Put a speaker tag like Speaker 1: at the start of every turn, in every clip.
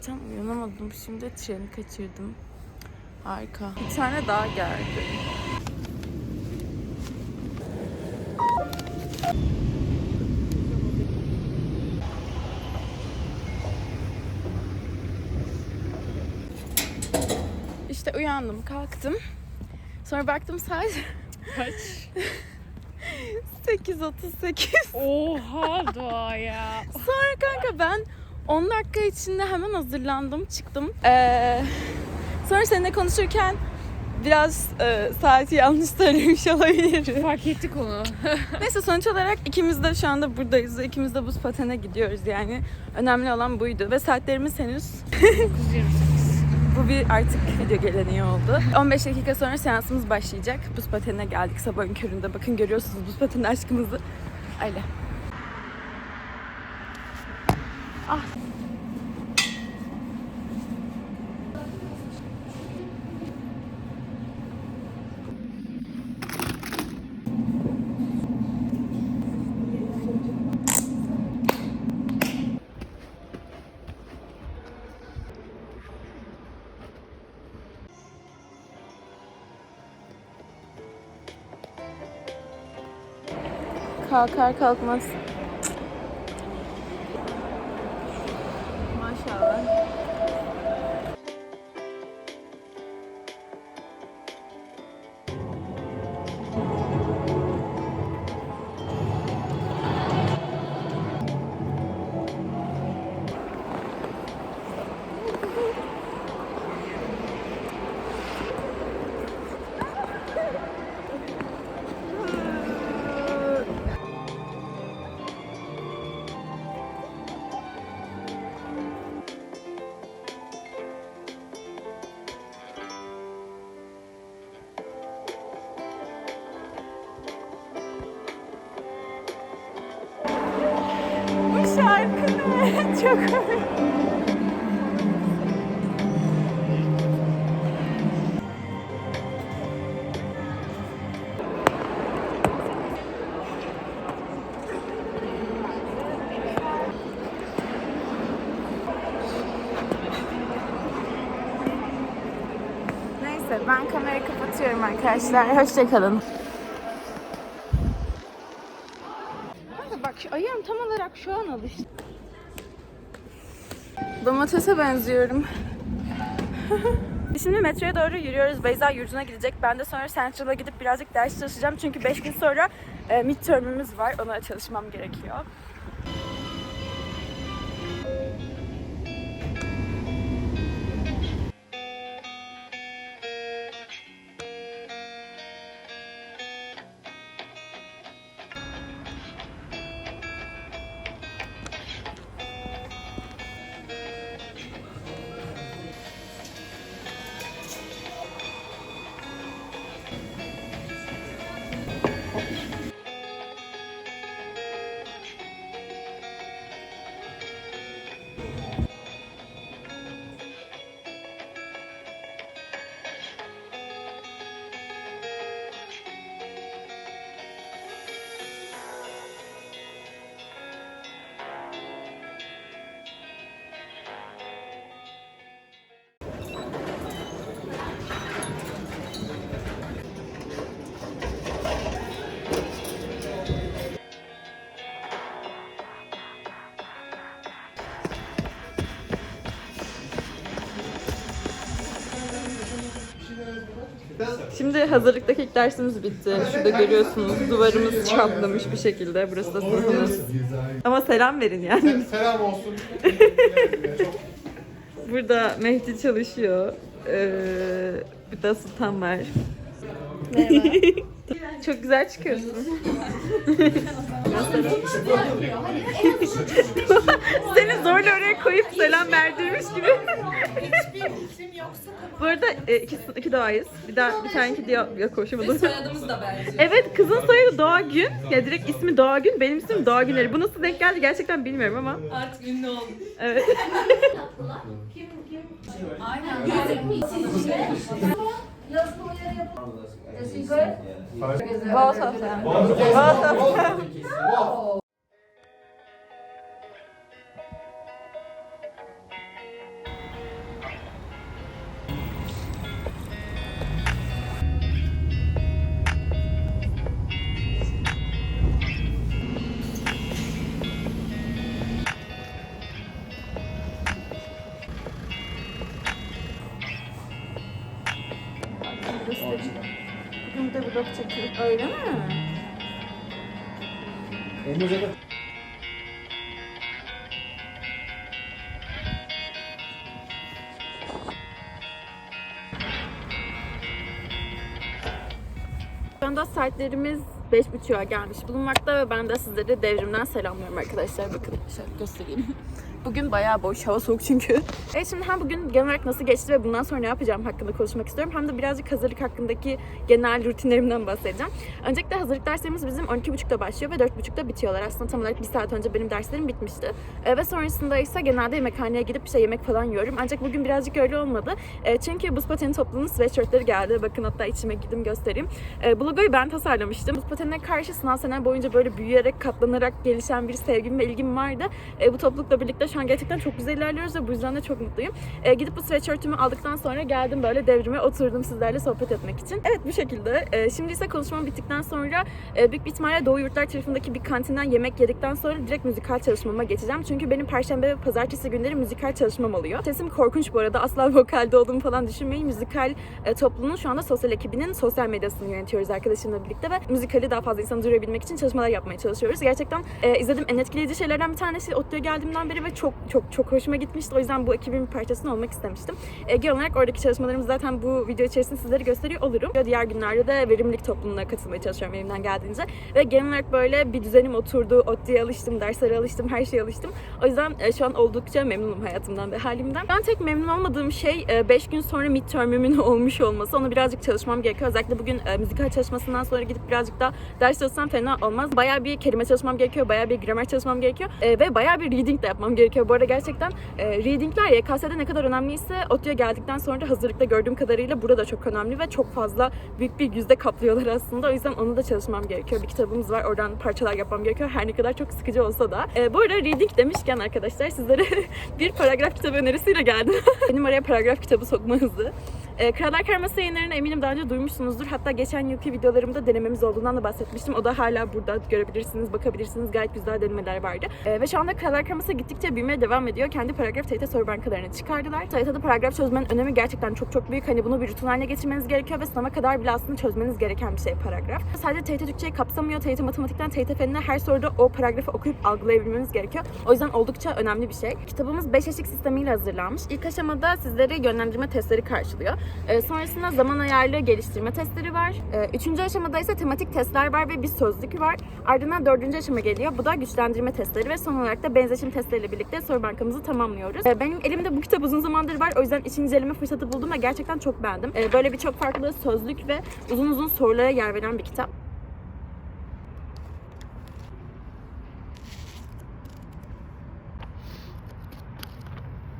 Speaker 1: zaten uyanamadım. Şimdi treni kaçırdım. Harika. Bir tane daha geldi. İşte uyandım, kalktım. Sonra baktım saat
Speaker 2: Kaç?
Speaker 1: 8.38.
Speaker 2: Oha doğa ya.
Speaker 1: Sonra kanka ben 10 dakika içinde hemen hazırlandım, çıktım. Ee, sonra seninle konuşurken biraz e, saati yanlış söylemiş olabilirim.
Speaker 2: Fark ettik onu.
Speaker 1: Neyse sonuç olarak ikimiz de şu anda buradayız ikimiz de buz patene gidiyoruz yani. Önemli olan buydu ve saatlerimiz henüz
Speaker 2: 9.28.
Speaker 1: bu bir artık video geleneği oldu. 15 dakika sonra seansımız başlayacak. Buz patenine geldik sabahın köründe. Bakın görüyorsunuz buz pateni aşkımızı. Öyle. Ah. Kalkar kalkmaz. Kapatıyorum arkadaşlar. Hoşçakalın. Bak ayağım tam olarak şu an alıştı. Domatese benziyorum. Şimdi metroya doğru yürüyoruz. Beyza yurduna gidecek. Ben de sonra Central'a gidip birazcık ders çalışacağım. Çünkü 5 gün sonra e, midterm'ümüz var. Ona çalışmam gerekiyor. Şimdi hazırlıktaki ilk dersimiz bitti. Şurada görüyorsunuz duvarımız çatlamış bir şekilde. Burası da sınıfımız. Ama selam verin yani.
Speaker 3: Selam olsun.
Speaker 1: Burada Mehdi çalışıyor. Ee, bir de Sultan var. Çok güzel çıkıyorsun. Seni zorla oraya koyup selam verdirmiş gibi. Bu arada e, iki, iki doğayız. Bir daha bir tane iki diye ya koşamadım.
Speaker 4: Soyadımız da benziyor.
Speaker 1: Evet kızın soyadı Doğa Gün. Ya direkt ismi Doğa Gün. Benim ismim Doğa Güneri. Bu nasıl denk geldi gerçekten bilmiyorum ama.
Speaker 4: Artık ünlü oldum.
Speaker 1: Evet.
Speaker 4: Aynen.
Speaker 1: Both of them. Both of them. Öyle mi?
Speaker 3: Olmaz ya da
Speaker 1: Şu anda saatlerimiz 5.30'a gelmiş bulunmakta ve ben de sizleri devrimden selamlıyorum arkadaşlar. Bakın şöyle göstereyim. Bugün bayağı boş, hava soğuk çünkü. Evet şimdi hem bugün genel olarak nasıl geçti ve bundan sonra ne yapacağım hakkında konuşmak istiyorum. Hem de birazcık hazırlık hakkındaki genel rutinlerimden bahsedeceğim. Öncelikle hazırlık derslerimiz bizim 12.30'da başlıyor ve 4.30'da bitiyorlar. Aslında tam olarak bir saat önce benim derslerim bitmişti. Ee, ve sonrasında ise genelde yemekhaneye gidip işte yemek falan yiyorum. Ancak bugün birazcık öyle olmadı. Ee, çünkü buz pateni topluluğunun sweatshirtleri geldi. Bakın hatta içime gidip göstereyim. Ee, bu logoyu ben tasarlamıştım. Buz patenine karşı sınav sene boyunca böyle büyüyerek, katlanarak gelişen bir sevgim ve ilgim vardı. Ee, bu toplulukla birlikte şu an gerçekten çok güzel ilerliyoruz ve bu yüzden de çok mutluyum. Ee, gidip bu sweatshirtümü aldıktan sonra geldim böyle devrime oturdum sizlerle sohbet etmek için. Evet bu şekilde. Ee, şimdi ise konuşmam bittikten sonra e, büyük bir ihtimalle Doğu Yurtlar tarafındaki bir kantinden yemek yedikten sonra direkt müzikal çalışmama geçeceğim. Çünkü benim perşembe ve pazartesi günleri müzikal çalışmam oluyor. Sesim korkunç bu arada. Asla vokalde olduğumu falan düşünmeyin. Müzikal e, topluluğunun şu anda sosyal ekibinin sosyal medyasını yönetiyoruz arkadaşımla birlikte ve müzikali daha fazla insanı duyurabilmek için çalışmalar yapmaya çalışıyoruz. Gerçekten e, izlediğim en etkileyici şeylerden bir tanesi ODTÜ'ye geldiğimden beri ve çok çok çok hoşuma gitmişti. O yüzden bu ekibin bir parçasını olmak istemiştim. E, genel olarak oradaki çalışmalarımı zaten bu video içerisinde sizlere gösteriyor olurum. Diğer günlerde de verimlilik topluluğuna katılmaya çalışıyorum elimden geldiğince. Ve genel olarak böyle bir düzenim oturdu. ODTÜ'ye alıştım, derslere alıştım, her şeye alıştım. O yüzden e, şu an oldukça memnunum hayatımdan ve halimden. Ben tek memnun olmadığım şey 5 gün sonra midterm'imin olmuş olması. Onu birazcık çalışmam gerekiyor. Özellikle bugün e, müzikal çalışmasından sonra gidip birazcık daha ders çalışsam fena olmaz. Bayağı bir kelime çalışmam gerekiyor, bayağı bir gramer çalışmam gerekiyor e, ve bayağı bir reading de yapmam gerekiyor. Bu arada gerçekten e, readingler YKS'de ne kadar önemliyse ODTÜ'ye geldikten sonra da hazırlıkta gördüğüm kadarıyla burada çok önemli ve çok fazla büyük bir yüzde kaplıyorlar aslında. O yüzden onu da çalışmam gerekiyor. Bir kitabımız var. Oradan parçalar yapmam gerekiyor. Her ne kadar çok sıkıcı olsa da. E, bu arada reading demişken arkadaşlar sizlere bir paragraf kitabı önerisiyle geldim. Benim araya paragraf kitabı sokma hızı. E, Krallar Karması yayınlarını eminim daha önce duymuşsunuzdur. Hatta geçen yılki videolarımda denememiz olduğundan da bahsetmiştim. O da hala burada görebilirsiniz, bakabilirsiniz. Gayet güzel denemeler vardı. E, ve şu anda Krallar Karması gittikçe büyümeye devam ediyor. Kendi paragraf TYT soru bankalarını çıkardılar. TYT'de paragraf çözmenin önemi gerçekten çok çok büyük. Hani bunu bir rutin haline getirmeniz gerekiyor ve sınava kadar bile aslında çözmeniz gereken bir şey paragraf. Sadece TYT Türkçe'yi kapsamıyor. TYT Matematik'ten TYT Fenine her soruda o paragrafı okuyup algılayabilmeniz gerekiyor. O yüzden oldukça önemli bir şey. Kitabımız 5 eşik sistemiyle hazırlanmış. İlk aşamada sizleri yönlendirme testleri karşılıyor. Ee, sonrasında zaman ayarlı geliştirme testleri var. Ee, üçüncü aşamada ise tematik testler var ve bir sözlük var. Ardından dördüncü aşama geliyor. Bu da güçlendirme testleri ve son olarak da benzeşim testleriyle birlikte soru bankamızı tamamlıyoruz. Ee, benim elimde bu kitap uzun zamandır var. O yüzden için inceleme fırsatı buldum ve gerçekten çok beğendim. Ee, böyle birçok farklı sözlük ve uzun uzun sorulara yer veren bir kitap.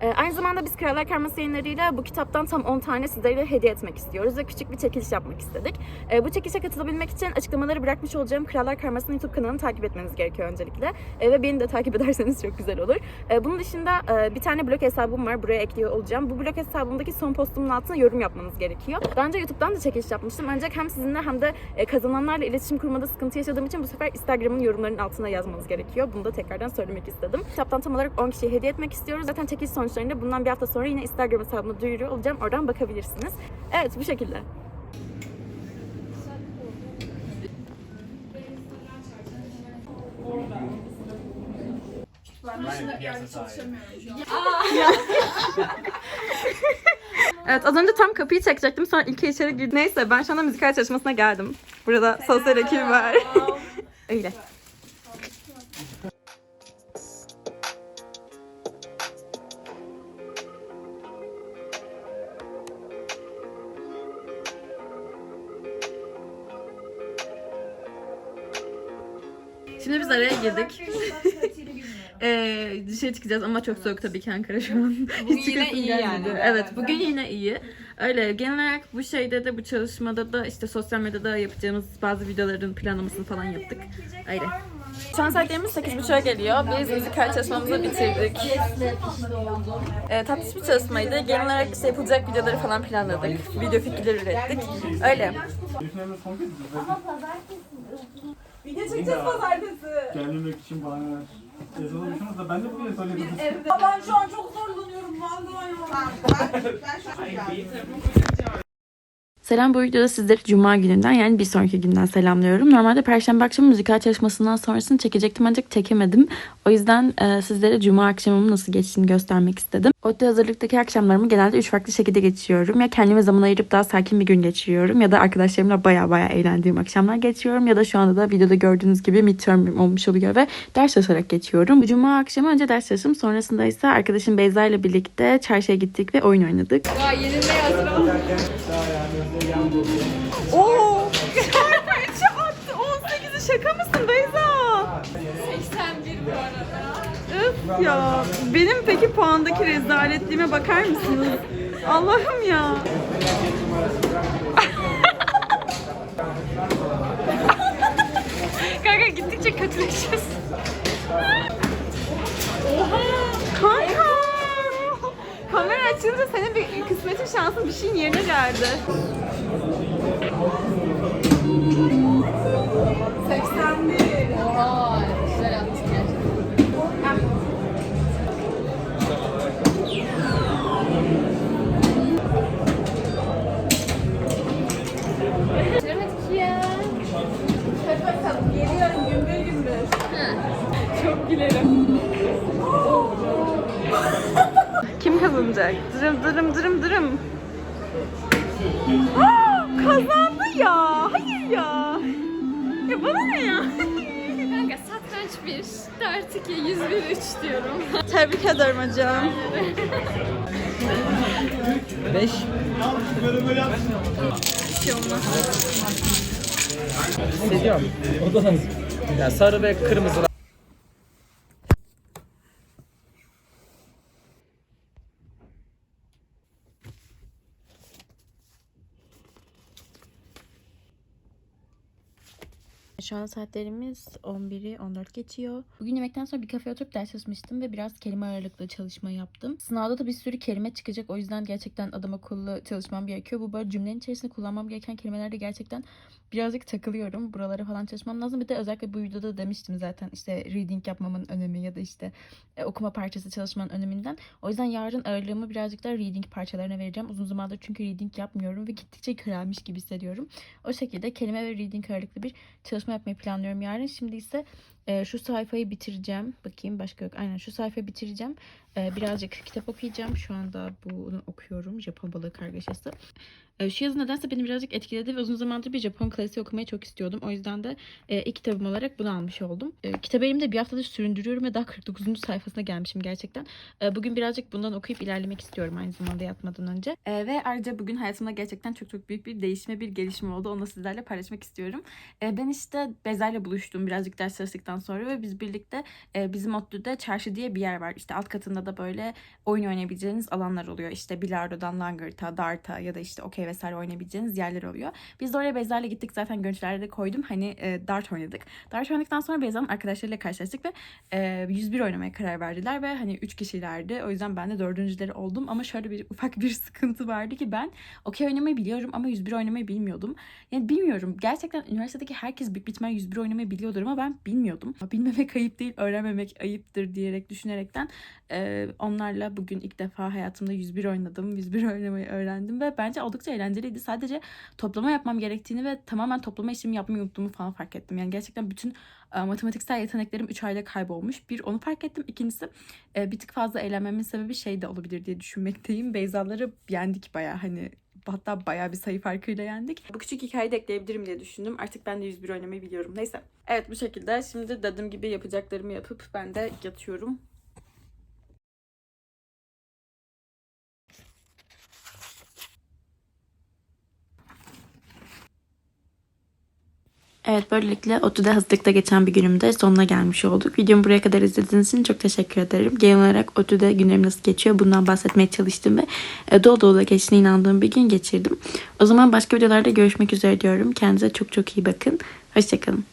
Speaker 1: Ee, aynı zamanda biz Krallar Karması yayınlarıyla bu kitaptan tam 10 tane sizlere hediye etmek istiyoruz ve küçük bir çekiliş yapmak istedik. Ee, bu çekilişe katılabilmek için açıklamaları bırakmış olacağım Krallar Karması'nın YouTube kanalını takip etmeniz gerekiyor öncelikle. Ee, ve beni de takip ederseniz çok güzel olur. Bunun dışında e, bir tane blog hesabım var. Buraya ekliyor olacağım. Bu blog hesabımdaki son postumun altına yorum yapmanız gerekiyor. Daha önce YouTube'dan da çekiliş yapmıştım. Ancak hem sizinle hem de e, kazananlarla iletişim kurmada sıkıntı yaşadığım için bu sefer Instagram'ın yorumlarının altına yazmanız gerekiyor. Bunu da tekrardan söylemek istedim. Kitaptan tam olarak 10 kişiye hediye etmek istiyoruz. Zaten çekiliş sonuçlarında bundan bir hafta sonra yine Instagram hesabımda duyuruyor olacağım. Oradan bakabilirsiniz. Evet bu şekilde. Evet az önce tam kapıyı çekecektim sonra ilk içeri girdim. Neyse ben şu anda müzikal çalışmasına geldim. Burada sosyal ekip var. Öyle. Şimdi biz araya girdik. Ee, dışarı çıkacağız ama çok soğuk tabii ki Ankara şu an. Hiç
Speaker 2: yine iyi
Speaker 1: gelmedi.
Speaker 2: yani.
Speaker 1: Evet bugün yine iyi. Öyle genel olarak bu şeyde de bu çalışmada da işte sosyal medyada yapacağımız bazı videoların planlamasını falan yaptık. Öyle. Şu an saatlerimiz 8.30'a geliyor. Biz müzikal çalışmamızı bitirdik. Ee, tatlış bir çalışmaydı. Genel olarak işte yapılacak videoları falan planladık. Video fikirleri ürettik. Öyle.
Speaker 3: Video çekeceğiz pazartesi. Gelmemek için bahaneler. Yazılmışsınız da ben de bugün söyledim.
Speaker 4: Ben şu an çok zorlanıyorum. Vallahi ya.
Speaker 1: Selam bu videoda sizleri Cuma gününden yani bir sonraki günden selamlıyorum. Normalde Perşembe akşamı müzikal çalışmasından sonrasını çekecektim ancak çekemedim. O yüzden e, sizlere Cuma akşamımın nasıl geçtiğini göstermek istedim. ODTÜ hazırlıktaki akşamlarımı genelde üç farklı şekilde geçiriyorum. Ya kendime zaman ayırıp daha sakin bir gün geçiriyorum ya da arkadaşlarımla baya baya eğlendiğim akşamlar geçiriyorum ya da şu anda da videoda gördüğünüz gibi midterm olmuş oluyor ve ders çalışarak geçiyorum. Bu Cuma akşamı önce ders çalıştım sonrasında ise arkadaşım Beyza ile birlikte çarşıya gittik ve oyun oynadık.
Speaker 2: Daha yenilmeye hazır ol.
Speaker 1: Oo! 3'e attı. 18'i şaka mısın Beyza?
Speaker 2: 81 bu arada.
Speaker 1: Üf ya. Benim peki puandaki rezaletliğime bakar mısınız? Allah'ım ya.
Speaker 2: Kanka gittikçe kötüleşiyorsun.
Speaker 1: Kanka. Kamera açılınca senin bir kısmetin şansın bir şeyin yerine geldi. 81.
Speaker 2: Oha.
Speaker 1: Kazanacak? Dırım dırım dırım dırım. Aa, kazandı ya. Hayır ya. Ya bana ne ya?
Speaker 2: Kanka satranç 1, dart 2, 101 3 diyorum.
Speaker 1: Tebrik ederim hocam.
Speaker 5: Hissediyorum. O da ya sarı ve kırmızı
Speaker 1: Şu an saatlerimiz 11'i 14 geçiyor. Bugün yemekten sonra bir kafeye oturup ders çalışmıştım ve biraz kelime ağırlıklı çalışma yaptım. Sınavda da bir sürü kelime çıkacak. O yüzden gerçekten adam akıllı çalışmam gerekiyor. Bu böyle cümlenin içerisinde kullanmam gereken kelimelerde gerçekten birazcık takılıyorum. Buralara falan çalışmam lazım. Bir de özellikle bu videoda demiştim zaten işte reading yapmamın önemi ya da işte e, okuma parçası çalışmanın öneminden. O yüzden yarın ağırlığımı birazcık daha reading parçalarına vereceğim. Uzun zamandır çünkü reading yapmıyorum ve gittikçe körelmiş gibi hissediyorum. O şekilde kelime ve reading ağırlıklı bir çalışma yapmayı planlıyorum yarın. Şimdi ise e, şu sayfayı bitireceğim. Bakayım başka yok. Aynen şu sayfayı bitireceğim. E, birazcık kitap okuyacağım. Şu anda bunu okuyorum. Japon balığı kargaşası. E, şu yazı nedense beni birazcık etkiledi ve uzun zamandır bir Japon klasiği okumayı çok istiyordum. O yüzden de e, ilk kitabım olarak bunu almış oldum. E, kitabı elimde bir haftadır süründürüyorum ve daha 49. sayfasına gelmişim gerçekten. E, bugün birazcık bundan okuyup ilerlemek istiyorum aynı zamanda yatmadan önce. E, ve ayrıca bugün hayatımda gerçekten çok çok büyük bir değişme, bir gelişme oldu. Onu da sizlerle paylaşmak istiyorum. E, ben işte Beza'yla buluştum birazcık ders çalıştıktan sonra ve biz birlikte e, bizim ODTÜ'de çarşı diye bir yer var. İşte alt katında da böyle oyun oynayabileceğiniz alanlar oluyor. İşte bilardodan langırta, darta ya da işte okey vesaire oynayabileceğiniz yerler oluyor. Biz de oraya Beyza'yla gittik zaten görüntülerde de koydum. Hani e, dart oynadık. Dart oynadıktan sonra Beyza'nın arkadaşlarıyla karşılaştık ve e, 101 oynamaya karar verdiler ve hani 3 kişilerdi. O yüzden ben de dördüncüleri oldum ama şöyle bir ufak bir sıkıntı vardı ki ben okey oynamayı biliyorum ama 101 oynamayı bilmiyordum. Yani bilmiyorum. Gerçekten üniversitedeki herkes büyük ihtimal 101 oynamayı biliyordur ama ben bilmiyordum. Bilmemek ayıp değil, öğrenmemek ayıptır diyerek düşünerekten e, onlarla bugün ilk defa hayatımda 101 oynadım. 101 oynamayı öğrendim ve bence oldukça eğlenceliydi. Sadece toplama yapmam gerektiğini ve tamamen toplama işlemi yapmayı unuttuğumu falan fark ettim. Yani gerçekten bütün e, matematiksel yeteneklerim 3 ayda kaybolmuş. Bir onu fark ettim. İkincisi e, bir tık fazla eğlenmemin sebebi şey de olabilir diye düşünmekteyim. Beyzaları yendik baya hani hatta bayağı bir sayı farkıyla yendik. Bu küçük hikayeyi de ekleyebilirim diye düşündüm. Artık ben de 101 oynamayı biliyorum. Neyse. Evet bu şekilde. Şimdi dediğim gibi yapacaklarımı yapıp ben de yatıyorum. Evet böylelikle ODTÜ'de hazırlıkta geçen bir günümde sonuna gelmiş olduk. Videomu buraya kadar izlediğiniz için çok teşekkür ederim. Genel olarak ODTÜ'de günlerim nasıl geçiyor bundan bahsetmeye çalıştım ve e, dolu dolu geçtiğine inandığım bir gün geçirdim. O zaman başka videolarda görüşmek üzere diyorum. Kendinize çok çok iyi bakın. Hoşçakalın.